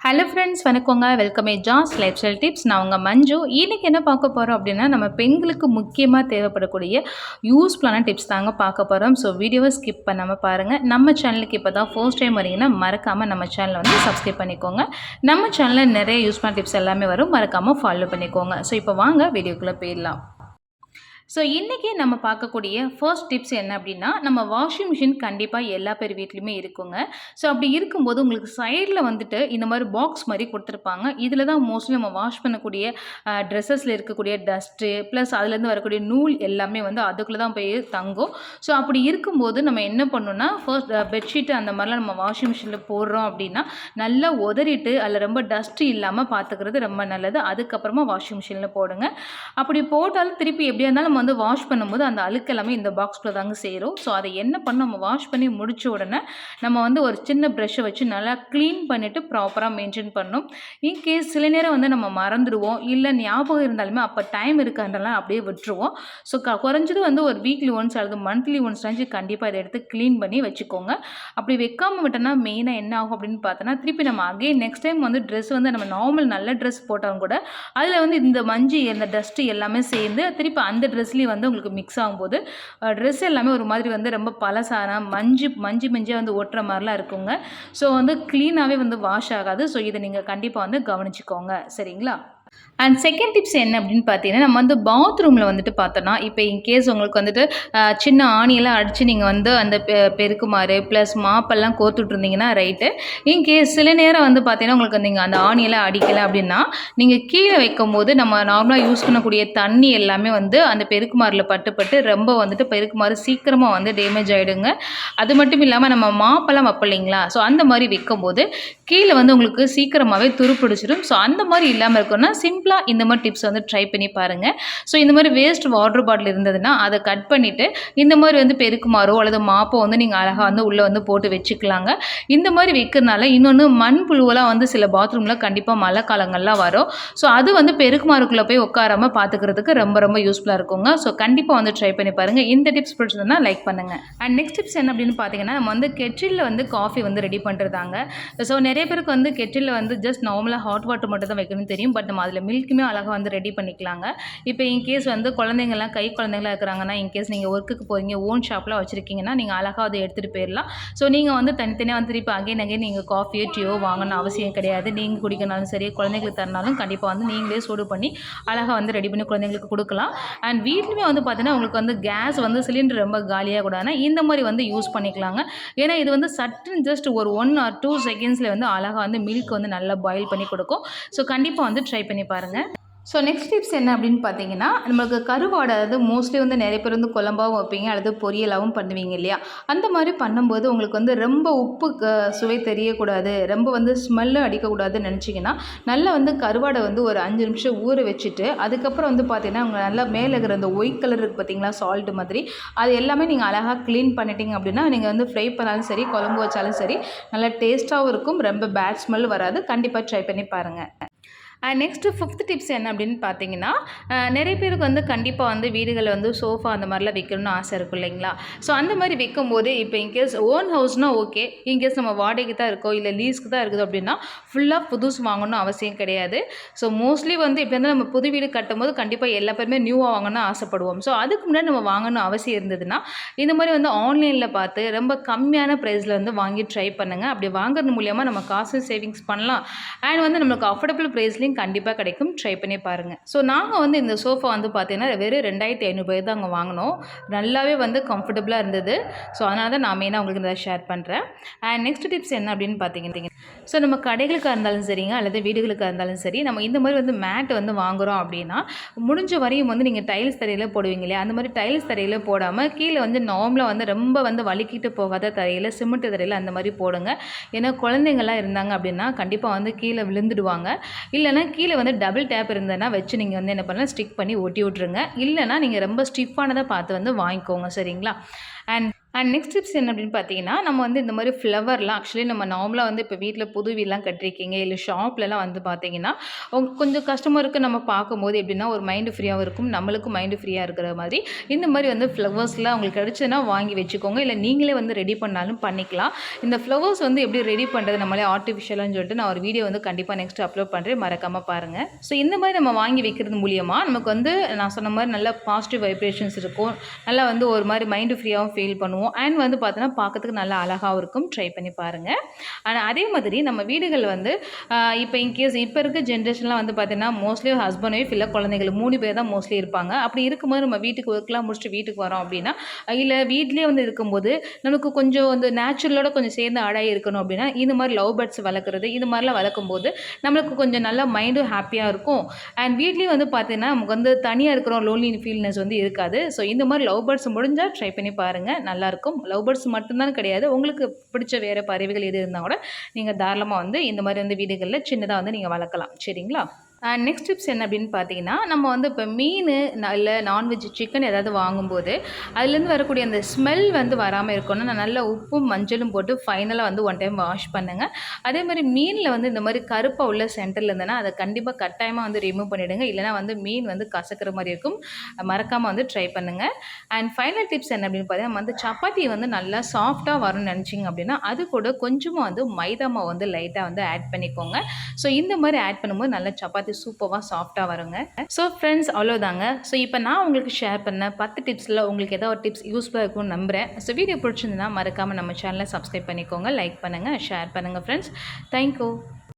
Hello friends வணக்கங்க. Welcome ஏ ஜாஸ் லைஃப் ஸ்டைல் டிப்ஸ் நான் உங்கள் மஞ்சு. இன்றைக்கி என்ன பார்க்க போகிறோம் அப்படின்னா நம்ம பெண்களுக்கு முக்கியமாக தேவைப்படக்கூடிய யூஸ்ஃபுல்லான டிப்ஸ் தாங்க பார்க்க போகிறோம் ஸோ வீடியோவை ஸ்கிப் பண்ணாமல் பாருங்கள் நம்ம சேனலுக்கு இப்போ தான் ஃபர்ஸ்ட் டைம் வரீங்கன்னா மறக்காமல் நம்ம சேனலை வந்து சப்ஸ்கிரைப் பண்ணிக்கோங்க. நம்ம சேனலில் நிறைய யூஸ்ஃபுல்லான டிப்ஸ் எல்லாமே வரும். மறக்காமல் ஃபாலோ பண்ணிக்கோங்க. ஸோ இப்போ வாங்க வீடியோக்குள்ளே போயிடலாம். ஸோ இன்றைக்கி நம்ம பார்க்கக்கூடிய ஃபர்ஸ்ட் டிப்ஸ் என்ன அப்படின்னா நம்ம வாஷிங் மிஷின் கண்டிப்பாக எல்லா பேர் வீட்லேயுமே இருக்குங்க. ஸோ அப்படி இருக்கும்போது உங்களுக்கு சைடில் வந்துட்டு இந்த மாதிரி பாக்ஸ் மாதிரி கொடுத்துருப்பாங்க. இதில் தான் மோஸ்ட்லி நம்ம வாஷ் பண்ணக்கூடிய ட்ரெஸ்ஸஸில் இருக்கக்கூடிய டஸ்ட்டு ப்ளஸ் அதுலேருந்து வரக்கூடிய நூல் எல்லாமே வந்து அதுக்குள்ளே தான் போய் தங்கும். ஸோ அப்படி இருக்கும்போது நம்ம என்ன பண்ணணும்னா ஃபர்ஸ்ட் பெட்ஷீட்டு அந்த மாதிரிலாம் நம்ம வாஷிங் மிஷினில் போடுறோம் அப்படின்னா நல்லா உதறிட்டு அதில் ரொம்ப டஸ்ட்டு இல்லாமல் பார்த்துக்கிறது ரொம்ப நல்லது. அதுக்கப்புறமா வாஷிங் மிஷினில் போடுங்க. அப்படி போட்டாலும் திருப்பி எப்படியா இருந்தாலும் வந்து வாஷ் பண்ணும்போது அந்த அழுக்கு எல்லாமே இந்த பாக்ஸ்குள்ளே தாங்க சேரும். ஸோ அதை என்ன பண்ண நம்ம வாஷ் பண்ணி முடிச்ச உடனே நம்ம வந்து ஒரு சின்ன ப்ரெஷ்ஷை வச்சு நல்லா க்ளீன் பண்ணிவிட்டு ப்ராப்பராக மெயின்டைன் பண்ணணும். இன்கேஸ் சில நேரம் வந்து நம்ம மறந்துடுவோம் இல்லை ஞாபகம் இருந்தாலுமே அப்போ டைம் இருக்கான்றலாம் அப்படியே விட்டுருவோம். ஸோ க குறைஞ்சது வந்து ஒரு வீக்லி ஒன்ஸ் அல்லது மந்த்லி ஒன்ஸ் ஆச்சு கண்டிப்பாக இதை எடுத்து க்ளீன் பண்ணி வச்சுக்கோங்க. அப்படி வைக்காமல் விட்டோன்னா மெயினாக என்ன ஆகும் அப்படின்னு பார்த்தோன்னா திருப்பி நம்ம அகைன் நெக்ஸ்ட் டைம் வந்து ட்ரெஸ் வந்து நம்ம நார்மல் நல்ல ட்ரெஸ் போட்டாலும் கூட அதில் வந்து இந்த மஞ்சு இந்த டஸ்ட்டு எல்லாமே சேர்ந்து திருப்பி அந்த ட்ரெஸ் ட்ரெஸ்லேயும் வந்து உங்களுக்கு மிக்ஸ் ஆகும்போது ட்ரெஸ் எல்லாமே ஒரு மாதிரி வந்து ரொம்ப பழசான மஞ்சு மஞ்சு மஞ்சியாக வந்து ஒட்டுற மாதிரிலாம் இருக்குங்க. ஸோ வந்து க்ளீனாகவே வந்து வாஷ் ஆகாது. ஸோ இதை நீங்கள் கண்டிப்பாக வந்து கவனிச்சுக்கோங்க. சரிங்களா? அண்ட் செகண்ட் டிப்ஸ் என்ன அப்படின்னு பார்த்தீங்கன்னா நம்ம வந்து பாத்ரூமில் வந்துட்டு பார்த்தோன்னா இப்போ இன்கேஸ் உங்களுக்கு வந்துட்டு சின்ன ஆணியெல்லாம் அடித்து நீங்கள் வந்து அந்த பெ பெருக்குமாறு ப்ளஸ் மாப்பெல்லாம் கோத்துட்டு இருந்தீங்கன்னா ரைட்டு இன்கேஸ் சில நேரம் வந்து பார்த்தீங்கன்னா உங்களுக்கு நீங்கள் அந்த ஆணியெல்லாம் அடிக்கலை அப்படின்னா நீங்கள் கீழே வைக்கும் போது நம்ம நார்மலாக யூஸ் பண்ணக்கூடிய தண்ணி எல்லாமே வந்து அந்த பெருக்குமாறில் பட்டுப்பட்டு ரொம்ப வந்துட்டு பெருக்குமாறு சீக்கிரமாக வந்து டேமேஜ் ஆகிடுங்க அது மட்டும் இல்லாமல் நம்ம மாப்பெல்லாம் வைப்போம் இல்லைங்களா? ஸோ அந்த மாதிரி வைக்கும்போது கீழே வந்து உங்களுக்கு சீக்கிரமாகவே துருப்பிடிச்சிடும். ஸோ அந்த மாதிரி இல்லாமல் இருக்கணும்னா சிம்பிளாக இந்த மாதிரி டிப்ஸ் வந்து ட்ரை பண்ணி பாருங்கள் ஸோ இந்த மாதிரி வேஸ்ட் வாட்டர் பாட்டில் இருந்ததுன்னா அதை கட் பண்ணிவிட்டு இந்த மாதிரி வந்து பெருக்குமாறோ அல்லது மாப்போ வந்து நீங்கள் அழகாக வந்து உள்ளே வந்து போட்டு வச்சுக்கலாங்க. இந்த மாதிரி வைக்கிறதுனால இன்னொன்று மண் புழுவெல்லாம் வந்து சில பாத்ரூமில் கண்டிப்பாக மழை காலங்கள்லாம் வரும். ஸோ அது வந்து பெருக்குமாறுக்குள்ளே போய் உட்காராம பார்த்துக்கிறதுக்கு ரொம்ப ரொம்ப யூஸ்ஃபுல்லாக இருக்குங்க. ஸோ கண்டிப்பாக வந்து ட்ரை பண்ணி பாருங்கள் இந்த டிப்ஸ் பிடிச்சதுன்னா லைக் பண்ணுங்கள் அண்ட் நெக்ஸ்ட் டிப்ஸ் என்ன அப்படின்னு பார்த்தீங்கன்னா நம்ம வந்து கெட்டிலில் வந்து காஃபி வந்து ரெடி பண்ணுறதாங்க ஸோ நிறைய நிறைய பேருக்கு வந்து கெட்டிலில் வந்து ஜஸ்ட் நார்மலாக ஹாட் வாட்டர் மட்டும் தான் வைக்கணும்னு தெரியும். பட் நம்ம அதில் மில்க்குமே அழகாக வந்து ரெடி பண்ணிக்கலாங்க. இப்போ இன்கேஸ் வந்து குழந்தைங்கள்லாம் கை குழந்தைங்களாம் இருக்கிறாங்கன்னா இன்கேஸ் நீங்கள் ஒர்க்குக்கு போகிறீங்க ஓன் ஷாப்லாம் வச்சுருக்கீங்கன்னா நீங்கள் அழகாக அதை எடுத்துகிட்டு போயிடலாம். ஸோ நீங்கள் வந்து தனித்தனியாக வந்து திருப்பி அகைன் அகைன் நீங்கள் காஃபியோ டீயோ வாங்கணும் அவசியம் கிடையாது. நீங்கள் குடிக்கணாலும் சரி குழந்தைங்களுக்கு தரனாலும் கண்டிப்பாக வந்து நீங்களே சூடு பண்ணி அழகாக வந்து ரெடி பண்ணி குழந்தைங்களுக்கு கொடுக்கலாம். அண்ட் வீட்லையுமே வந்து பார்த்தீங்கன்னா உங்களுக்கு வந்து கேஸ் வந்து சிலிண்டர் ரொம்ப காலியாக கூடாதுன்னா இந்த மாதிரி வந்து யூஸ் பண்ணிக்கலாங்க. ஏன்னா இது வந்து சட்டுன்னு ஜஸ்ட் ஒரு ஒன் ஆர் டூ செகண்ட்ஸில் வந்து அழகாக வந்து மில்க் வந்து நல்லா பாயில் பண்ணி கொடுக்கும். ஸோ கண்டிப்பாக வந்து ட்ரை பண்ணி பாருங்கள் ஸோ நெக்ஸ்ட் டிப்ஸ் என்ன அப்படின்னு பார்த்தீங்கன்னா நம்மளுக்கு கருவாடை அதாவது மோஸ்ட்லி வந்து நிறைய பேர் வந்து குழம்பாகவும் வைப்பீங்க அல்லது பொரியலாகவும் பண்ணுவீங்க இல்லையா? அந்த மாதிரி பண்ணும்போது உங்களுக்கு வந்து ரொம்ப உப்பு க- சுவை தெரியக்கூடாது ரொம்ப வந்து ஸ்மெல்லும் அடிக்கக்கூடாதுன்னு நினச்சிங்கன்னா நல்லா வந்து கருவாடை வந்து ஒரு அஞ்சு நிமிஷம் ஊற வச்சுட்டு அதுக்கப்புறம் வந்து பார்த்தீங்கன்னா உங்கள் நல்லா மேலே இருக்கிற அந்த ஒயிட் கலர் இருக்குது பார்த்தீங்களா சால்ட் மாதிரி அது எல்லாமே நீங்கள் அழகாக க்ளீன் பண்ணிட்டீங்க அப்படின்னா நீங்கள் வந்து ஃப்ரை பண்ணாலும் சரி குழம்பு வச்சாலும் சரி நல்லா டேஸ்ட்டாகவும் இருக்கும் ரொம்ப பேட் ஸ்மெல் வராது கண்டிப்பாக ட்ரை பண்ணி பாருங்கள் நெக்ஸ்ட்டு ஃபிஃப்த் டிப்ஸ் என்ன அப்படின்னு பார்த்தீங்கன்னா நிறைய பேருக்கு வந்து கண்டிப்பாக வந்து வீடுகளில் வந்து சோஃபா அந்த மாதிரிலாம் விற்கணும்னு ஆசை இருக்கும் இல்லைங்களா? ஸோ அந்த மாதிரி வைக்கும்போது இப்போ இன்கேஸ் ஓன் ஹவுஸ்னால் ஓகே இன்கேஸ் நம்ம வாடகைக்கு தான் இருக்கோம் இல்லை லீஸ்க்கு தான் இருக்குது அப்படின்னா ஃபுல்லாக புதுசு வாங்கணும்னு அவசியம் கிடையாது. ஸோ மோஸ்ட்லி வந்து இப்போ வந்து நம்ம புது வீடு கட்டும்போது கண்டிப்பாக எல்லா பேருமே நியூவாக வாங்கணும்னு ஆசைப்படுவோம். ஸோ அதுக்கு முன்னாடி நம்ம வாங்கணும் அவசியம் இருந்ததுன்னா இந்த மாதிரி வந்து ஆன்லைனில் பார்த்து ரொம்ப கம்மியான ப்ரைஸில் வந்து வாங்கி ட்ரை பண்ணுங்கள் அப்படி வாங்குறது மூலியமாக நம்ம காசு சேவிங்ஸ் பண்ணலாம். அண்ட் வந்து நம்மளுக்கு அஃபோர்டபுள் ப்ரைஸ்லேயும் கண்டிப்பாக கிடைக்கும். ட்ரை பண்ணி பாருங்கள் ஸோ நாங்கள் வந்து இந்த சோஃபா வந்து பார்த்தீங்கன்னா வெறும் ரெண்டாயிரத்தி ஐநூறுபாய் தான் அங்கே வாங்கினோம். நல்லாவே வந்து கம்ஃபர்டபுளாக இருந்தது. ஸோ அதனால தான் நான் மெயினாக உங்களுக்கு இதை ஷேர் பண்ணுறேன் அண்ட் நெக்ஸ்ட் டிப்ஸ் என்ன அப்படின்னு பார்த்தீங்கன்னா ஸோ நம்ம கடைகளுக்காக இருந்தாலும் சரிங்க அல்லது வீடுகளுக்காக இருந்தாலும் சரி நம்ம இந்த மாதிரி வந்து மேட் வந்து வாங்குகிறோம் அப்படின்னா முடிஞ்ச வரையும் வந்து நீங்கள் டைல்ஸ் தரையில் போடுவீங்க இல்லையா? அந்த மாதிரி டைல்ஸ் தரையில் போடாமல் கீழே வந்து நார்மலாக வந்து ரொம்ப வந்து வலிக்கிட்டு போகாத தரையில் சிமெண்ட் தரையில் அந்த மாதிரி போடுங்க. ஏன்னா குழந்தைங்கள்லாம் இருந்தாங்க அப்படின்னா கண்டிப்பாக வந்து கீழே விழுந்துடுவாங்க. இல்லைன்னா கீழே வந்து டபுள் டேப் இருந்ததுன்னா வச்சு நீங்கள் வந்து என்ன பண்ணலாம் ஸ்டிக் பண்ணி ஒட்டி விட்ருங்க இல்லைன்னா நீங்கள் ரொம்ப ஸ்டிஃபானதாக பார்த்து வந்து வாங்கிக்கோங்க சரிங்களா? அண்ட் அண்ட் நெக்ஸ்ட் டிப்ஸ் என்ன அப்படின்னு பார்த்தீங்கன்னா நம்ம வந்து இந்த மாதிரி ஃப்ளவர்லாம் ஆக்சுவலி நம்ம நார்மலாக வந்து இப்போ வீட்டில் புது வீடெலாம் கட்டிருக்கீங்க இல்லை ஷாப்லலாம் வந்து பார்த்தீங்கன்னா கொஞ்சம் கஸ்டமருக்கு நம்ம பார்க்கும்போது எப்படின்னா ஒரு மைண்டு ஃப்ரீயாகவும் இருக்கும் நம்மளுக்கும் மைண்டு ஃப்ரீயாக இருக்கிற மாதிரி. இந்த மாதிரி வந்து ஃப்ளவர்ஸ்லாம் உங்களுக்கு கிடைச்சதுன்னா வாங்கி வச்சுக்கோங்க. இல்லை நீங்களே வந்து ரெடி பண்ணாலும் பண்ணிக்கலாம். இந்த ஃப்ளவர்ஸ் வந்து எப்படி ரெடி பண்ணுறது நம்மளே ஆர்டிஃபிஷியலான்னு சொல்லிட்டு நான் ஒரு வீடியோ வந்து கண்டிப்பாக நெக்ஸ்ட் அப்லோட் பண்ணுறேன் மறக்காமல் பாருங்கள் ஸோ இந்த மாதிரி நம்ம வாங்கி வைக்கிறது மூலியமாக நமக்கு வந்து நான் சொன்ன மாதிரி நல்ல பாசிட்டிவ் வைப்ரேஷன்ஸ் இருக்கும். நல்லா வந்து ஒரு மாதிரி மைண்டு ஃப்ரீயாகவும் ஃபீல் பண்ணுவோம். அண்ட் வந்து பார்த்தோன்னா பார்க்கறதுக்கு நல்லா அழகாகவும் இருக்கும். ட்ரை பண்ணி பாருங்கள் ஆனால் அதே மாதிரி நம்ம வீடுகள் வந்து இப்போ இன்கேஸ் இப்போ இருக்க ஜென்ரேஷன்லாம் வந்து பார்த்தீங்கன்னா மோஸ்ட்லி ஹஸ்பண்ட் ஒய்ஃப் இல்லை குழந்தைகள் மூணு பேர் தான் மோஸ்ட்லி இருப்பாங்க. அப்படி இருக்கும்போது நம்ம வீட்டுக்கு ஒர்க்லாம் முடிச்சுட்டு வீட்டுக்கு வரோம் அப்படின்னா இல்லை வீட்லேயே வந்து இருக்கும்போது நமக்கு கொஞ்சம் வந்து நேச்சுரலோட கொஞ்சம் சேர்ந்து அழகாக இருக்கணும் அப்படின்னா இந்த மாதிரி லவ் பேர்ட்ஸ் வளர்க்குறது இது மாதிரிலாம் வளர்க்கும் போது நம்மளுக்கு கொஞ்சம் நல்லா மைண்டும் ஹாப்பியாக இருக்கும். அண்ட் வீட்லேயும் வந்து பார்த்தீங்கன்னா நமக்கு வந்து தனியாக இருக்கிறோம் லோன்லி ஃபீல்னஸ் வந்து இருக்காது. ஸோ இந்த மாதிரி லவ் பேர்ட்ஸ் முடிஞ்சால் ட்ரை பண்ணி பாருங்கள் நல்லா நல்லாயிருக்கும். லவ் பேர்ட்ஸ் மட்டும்தான் கிடையாது. உங்களுக்கு பிடிச்ச வேறு பறவைகள் எது இருந்தால் கூட நீங்கள் தாராளமாக வந்து இந்த மாதிரி வந்து வீடுகளில் சின்னதாக வந்து நீங்கள் வளர்க்கலாம். சரிங்களா? நெக்ஸ்ட் டிப்ஸ் என்ன அப்படின்னு பார்த்தீங்கன்னா நம்ம வந்து இப்போ மீன் இல்லை நான்வெஜ் சிக்கன் ஏதாவது வாங்கும்போது அதுலேருந்து வரக்கூடிய அந்த ஸ்மெல் வந்து வராமல் இருக்கணும்னா நான் நல்லா உப்பும் மஞ்சளும் போட்டு ஃபைனலாக வந்து ஒன் டைம் வாஷ் பண்ணுங்கள் அதே மாதிரி மீனில் வந்து இந்த மாதிரி கருப்பாக உள்ள சென்டரில் இருந்ததுன்னா அதை கண்டிப்பாக கட்டாயமாக வந்து ரிமூவ் பண்ணிவிடுங்க இல்லைனா வந்து மீன் வந்து கசக்கிற மாதிரி இருக்கும். மறக்காமல் வந்து ட்ரை பண்ணுங்கள் அண்ட் ஃபைனல் டிப்ஸ் என்ன அப்படின்னு பார்த்தீங்கன்னா வந்து சப்பாத்தி வந்து நல்லா சாஃப்டாக வரும்னு நினச்சிங்க அப்படின்னா அது கூட கொஞ்சமாக வந்து மைதா மாவு வந்து லைட்டாக வந்து ஆட் பண்ணிக்கோங்க. ஸோ இந்த மாதிரி ஆட் பண்ணும்போது நல்லா சப்பாத்தி சூப்பராக சாஃப்டாக வருங்க. ஸோ ஃப்ரெண்ட்ஸ் அவ்வளோதாங்க ஸோ இப்போ நான் உங்களுக்கு ஷேர் பண்ண பத்து டிப்ஸில் உங்களுக்கு ஏதாவது ஒரு டிப்ஸ் யூஸ்ஃபுல்லாக இருக்கும்னு நம்புகிறேன் ஸோ வீடியோ பிடிச்சிருந்தா மறக்காமல் நம்ம சேனலை சப்ஸ்கிரைப் பண்ணிக்கோங்க லைக் பண்ணுங்கள் ஷேர் பண்ணுங்கள் ஃப்ரெண்ட்ஸ் தேங்க்யூ